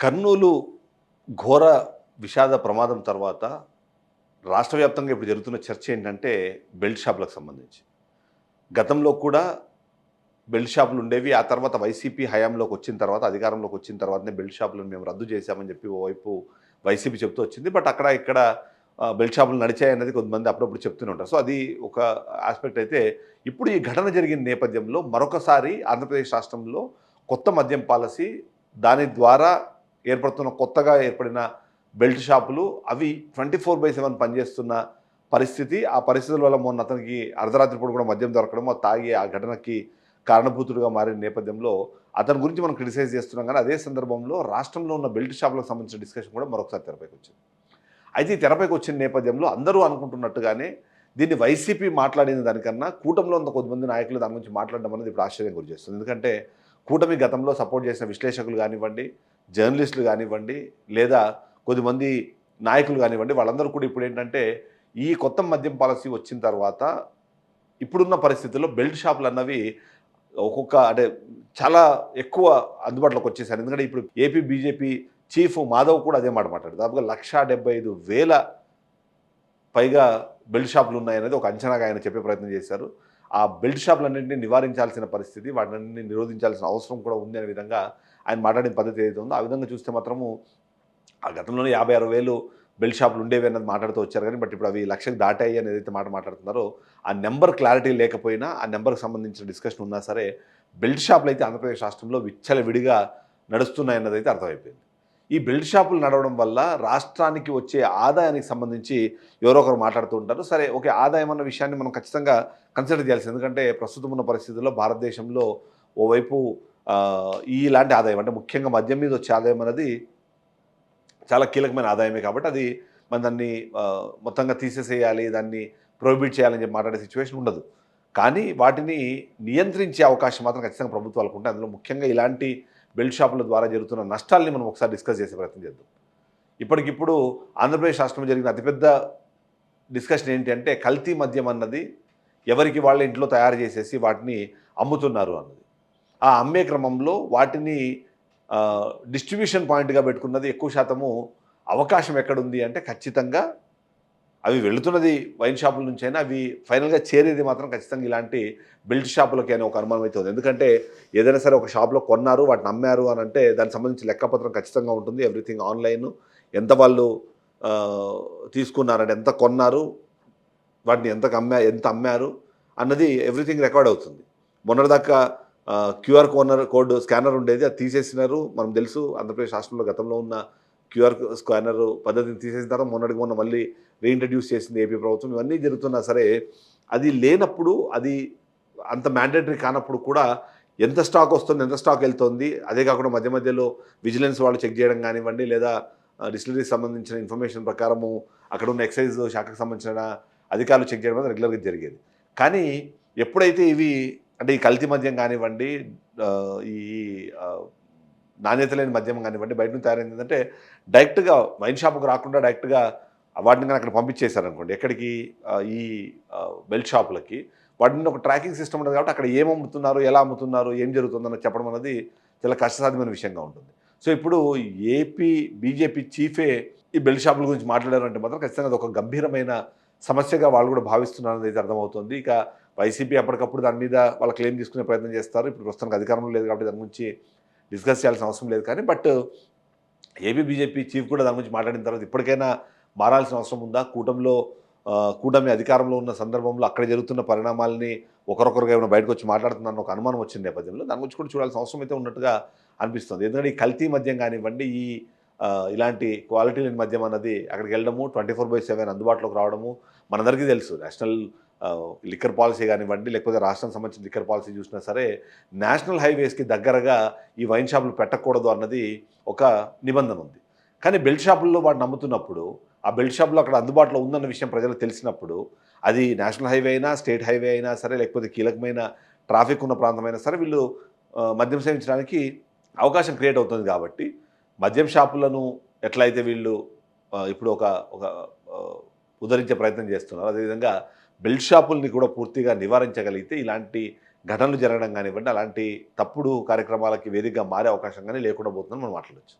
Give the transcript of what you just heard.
కర్నూలు ఘోర విషాద ప్రమాదం తర్వాత రాష్ట్ర వ్యాప్తంగా ఇప్పుడు జరుగుతున్న చర్చ ఏంటంటే బెల్ట్ షాపులకు సంబంధించి. గతంలో కూడా బెల్ట్ షాపులు ఉండేవి ఆ తర్వాత వైసీపీ హయాంలోకి వచ్చిన తర్వాత అధికారంలోకి వచ్చిన తర్వాతనే బెల్ట్ షాపులను మేము రద్దు చేశామని చెప్పి ఓవైపు వైసీపీ చెప్తూ వచ్చింది. బట్ అక్కడ ఇక్కడ బెల్ట్ షాపులు నడిచాయన్నది కొంతమంది అప్పుడప్పుడు చెప్తూనే ఉంటారు. సో అది ఒక ఆస్పెక్ట్ అయితే ఇప్పుడు ఈ ఘటన జరిగిన నేపథ్యంలో మరొకసారి ఆంధ్రప్రదేశ్ రాష్ట్రంలో కొత్త మద్యం పాలసీ దాని ద్వారా ఏర్పడుతున్న కొత్తగా ఏర్పడిన బెల్ట్ షాపులు అవి ట్వంటీ ఫోర్ బై సెవెన్ పనిచేస్తున్న పరిస్థితి. ఆ పరిస్థితుల వల్ల మొన్న అతనికి అర్ధరాత్రి పూట కూడా మద్యం దొరకడం తాగి ఆ ఘటనకి కారణభూతుడుగా మారిన నేపథ్యంలో అతని గురించి మనం క్రిటిసైజ్ చేస్తున్నాం. కానీ అదే సందర్భంలో రాష్ట్రంలో ఉన్న బెల్ట్ షాపులకు సంబంధించిన డిస్కషన్ కూడా మరొకసారి తెరపైకి వచ్చింది. అయితే ఈ తెరపైకి వచ్చిన నేపథ్యంలో అందరూ అనుకుంటున్నట్టుగానే దీన్ని వైసీపీ మాట్లాడిన దానికన్నా కూటమిలో ఉన్న కొద్దిమంది నాయకులు దాని గురించి మాట్లాడడం అనేది ఇప్పుడు ఆశ్చర్యం గురి చేస్తుంది ఎందుకంటే కూటమి గతంలో సపోర్ట్ చేసిన విశ్లేషకులు కానివ్వండి జర్నలిస్టులు కానివ్వండి లేదా కొద్దిమంది నాయకులు కానివ్వండి వాళ్ళందరూ కూడా ఇప్పుడు ఏంటంటే ఈ కొత్త మద్యం పాలసీ వచ్చిన తర్వాత ఇప్పుడున్న పరిస్థితుల్లో బెల్ట్ షాపులు అన్నవి ఒక్కొక్క అంటే చాలా ఎక్కువ అందుబాటులోకి వచ్చేసారు ఎందుకంటే ఇప్పుడు ఏపీ బీజేపీ చీఫ్ మాధవ్ కూడా అదే మాట మాట్లాడారు. దాదాపుగా లక్షా డెబ్బై ఐదు వేల పైగా బెల్ట్ షాపులు ఉన్నాయనేది ఒక అంచనాగా ఆయన చెప్పే ప్రయత్నం చేశారు. ఆ బెల్ట్ షాపులన్నింటినీ నివారించాల్సిన పరిస్థితి వాటిని నిరోధించాల్సిన అవసరం కూడా ఉంది అనే విధంగా ఆయన మాట్లాడిన పద్ధతి ఏదైతే ఉందో ఆ విధంగా చూస్తే మాత్రము ఆ గతంలోనే యాభై అరవై వేలు బెల్ట్ షాపులు ఉండేవి అన్నది మాట్లాడుతూ వచ్చారు కానీ బట్ ఇప్పుడు అవి లక్షకు దాటాయి అని ఏదైతే మాట మాట్లాడుతున్నారో ఆ నెంబర్ క్లారిటీ లేకపోయినా ఆ నెంబర్కి సంబంధించిన డిస్కషన్ ఉన్నా సరే బెల్ట్ షాపులు అయితే ఆంధ్రప్రదేశ్ రాష్ట్రంలో విచ్చల విడిగా నడుస్తున్నాయన్నదైతే అయితే అర్థమైపోయింది. ఈ బెల్ట్ షాపులు నడవడం వల్ల రాష్ట్రానికి వచ్చే ఆదాయానికి సంబంధించి ఎవరో ఒకరు మాట్లాడుతూ ఉంటారు. సరే ఓకే ఆదాయం అన్న విషయాన్ని మనం ఖచ్చితంగా కన్సిడర్ చేయాల్సింది. ఎందుకంటే ప్రస్తుతం ఉన్న పరిస్థితుల్లో భారతదేశంలో ఓవైపు ఇలాంటి ఆదాయం అంటే ముఖ్యంగా మద్యం మీద వచ్చే ఆదాయం అనేది చాలా కీలకమైన ఆదాయమే కాబట్టి అది మనం దాన్ని మొత్తంగా తీసేసేయాలి దాన్ని ప్రొహిబిట్ చేయాలని చెప్పి మాట్లాడే సిచ్యువేషన్ ఉండదు. కానీ వాటిని నియంత్రించే అవకాశం మాత్రం ఖచ్చితంగా ప్రభుత్వాలకు ఉంటాయి అందులో ముఖ్యంగా ఇలాంటి బెల్ట్ షాపుల ద్వారా జరుగుతున్న నష్టాల్ని మనం ఒకసారి డిస్కస్ చేసే ప్రయత్నం చేద్దాం. ఇప్పటికిప్పుడు ఆంధ్రప్రదేశ్ రాష్ట్రంలో జరిగిన అతిపెద్ద డిస్కషన్ ఏంటంటే కల్తీ మద్యం అన్నది ఎవరికి వాళ్ళ ఇంట్లో తయారు చేసేసి వాటిని అమ్ముతున్నారు అన్నది. ఆ అమ్మే క్రమంలో వాటిని డిస్ట్రిబ్యూషన్ పాయింట్గా పెట్టుకున్నది ఎక్కువ శాతము అవకాశం ఎక్కడుంది అంటే ఖచ్చితంగా అవి వెళుతున్నది వైన్ షాపుల నుంచి అయినా అవి ఫైనల్గా చేరేది మాత్రం ఖచ్చితంగా ఇలాంటి బెల్ట్ షాపులకి అని ఒక అనుమానం అయితే ఉంది. ఎందుకంటే ఏదైనా సరే ఒక షాప్లో కొన్నారు వాటిని అమ్మారు అని అంటే దానికి సంబంధించి లెక్కపత్రం ఖచ్చితంగా ఉంటుంది. ఎవ్రీథింగ్ ఆన్లైన్ ఎంత వాళ్ళు తీసుకున్నారంటే ఎంత కొన్నారు వాటిని ఎంత అమ్మా ఎంత అమ్మారు అన్నది ఎవ్రీథింగ్ రికార్డ్ అవుతుంది. మొన్నటిదాకా క్యూఆర్ కోనర్ కోడ్ స్కానర్ ఉండేది అది తీసేసినారు. మనం తెలుసు ఆంధ్రప్రదేశ్ రాష్ట్రంలో గతంలో ఉన్న క్యూఆర్ స్కానర్ పద్ధతిని తీసేసిన తర్వాత మొన్నటికి మొన్న మళ్ళీ రీఇంట్రడ్యూస్ చేసింది ఏపీ ప్రభుత్వం. ఇవన్నీ జరుగుతున్నా సరే అది లేనప్పుడు అది అంత మ్యాండేటరీ కానప్పుడు కూడా ఎంత స్టాక్ వస్తుంది ఎంత స్టాక్ వెళ్తుంది అదే కాకుండా మధ్య మధ్యలో విజిలెన్స్ వాళ్ళు చెక్ చేయడం కానివ్వండి లేదా డిస్టిలరీకి సంబంధించిన ఇన్ఫర్మేషన్ ప్రకారము అక్కడ ఉన్న ఎక్సైజ్ శాఖకు సంబంధించిన అధికారులు చెక్ చేయడం అనేది రెగ్యులర్గా జరిగేది. కానీ ఎప్పుడైతే ఇవి అంటే ఈ కల్తీ మద్యం కానివ్వండి ఈ నాణ్యత లేని మద్యం కానివ్వండి బయట నుంచి తయారైంది ఏంటంటే డైరెక్ట్గా వైన్ షాప్కి రాకుండా డైరెక్ట్గా వాటిని కానీ అక్కడ పంపించేశారనుకోండి ఎక్కడికి? ఈ బెల్ట్ షాపులకి. వాటిని ఒక ట్రాకింగ్ సిస్టమ్ ఉంటుంది కాబట్టి అక్కడ ఏం అమ్ముతున్నారు ఎలా అమ్ముతున్నారు ఏం జరుగుతుందని చెప్పడం అనేది చాలా కష్టసాధ్యమైన విషయంగా ఉంటుంది. సో ఇప్పుడు ఏపీ బీజేపీ చీఫే ఈ బెల్ట్ షాపుల గురించి మాట్లాడారంటే మాత్రం ఖచ్చితంగా అది ఒక గంభీరమైన సమస్యగా వాళ్ళు కూడా భావిస్తున్నారని అయితే అర్థమవుతుంది. ఇక వైసీపీ ఎప్పటికప్పుడు దాని మీద వాళ్ళ క్లెయిమ్ తీసుకునే ప్రయత్నం చేస్తారు. ఇప్పుడు ప్రస్తుతానికి అధికారంలో లేదు కాబట్టి దాని గురించి డిస్కస్ చేయాల్సిన అవసరం లేదు కానీ బట్ ఏపీ బీజేపీ చీఫ్ కూడా దాని గురించి మాట్లాడిన తర్వాత ఇప్పటికైనా మారాల్సిన అవసరం ఉందా? కూటమిలో కూటమి అధికారంలో ఉన్న సందర్భంలో అక్కడ జరుగుతున్న పరిణామాలని ఒకరొకరుగా ఏమైనా బయటకు వచ్చి మాట్లాడుతున్నారన్న ఒక అనుమానం వచ్చిన నేపథ్యంలో దాని గురించి కూడా చూడాల్సిన అవసరం అయితే ఉన్నట్టుగా అనిపిస్తుంది. ఎందుకంటే ఈ కల్తీ మద్యం కానివ్వండి ఈ ఇలాంటి క్వాలిటీ లేని మద్యం అన్నది అక్కడికి వెళ్ళడము ట్వంటీ ఫోర్ బై సెవెన్ అందుబాటులోకి రావడము మనందరికీ తెలుసు. నేషనల్ లిక్కర్ పాలసీ కానివ్వండి లేకపోతే రాష్ట్రానికి సంబంధించిన లిక్కర్ పాలసీ చూసినా సరే నేషనల్ హైవేస్కి దగ్గరగా ఈ వైన్ షాపులు పెట్టకూడదు అన్నది ఒక నిబంధన ఉంది. కానీ బెల్ట్ షాపుల్లో వాడు నమ్ముతున్నప్పుడు ఆ బెల్ట్ షాప్లో అక్కడ అందుబాటులో ఉందన్న విషయం ప్రజలకు తెలిసినప్పుడు అది నేషనల్ హైవే అయినా స్టేట్ హైవే అయినా సరే లేకపోతే కీలకమైన ట్రాఫిక్ ఉన్న ప్రాంతమైనా సరే వీళ్ళు మద్యం సేవించడానికి అవకాశం క్రియేట్ అవుతుంది కాబట్టి మద్యం షాపులను ఎట్లయితే వీళ్ళు ఇప్పుడు ఒక ఒక ఉదరించే ప్రయత్నం చేస్తున్నారు అదేవిధంగా బెల్ట్ షాపుల్ని కూడా పూర్తిగా నివారించగలిగితే ఇలాంటి ఘటనలు జరగడం కానివ్వండి అలాంటి తప్పుడు కార్యక్రమాలకి వేదికగా మారే అవకాశం కానీ లేకుండా పోతుందని మనం మాట్లాడచ్చు.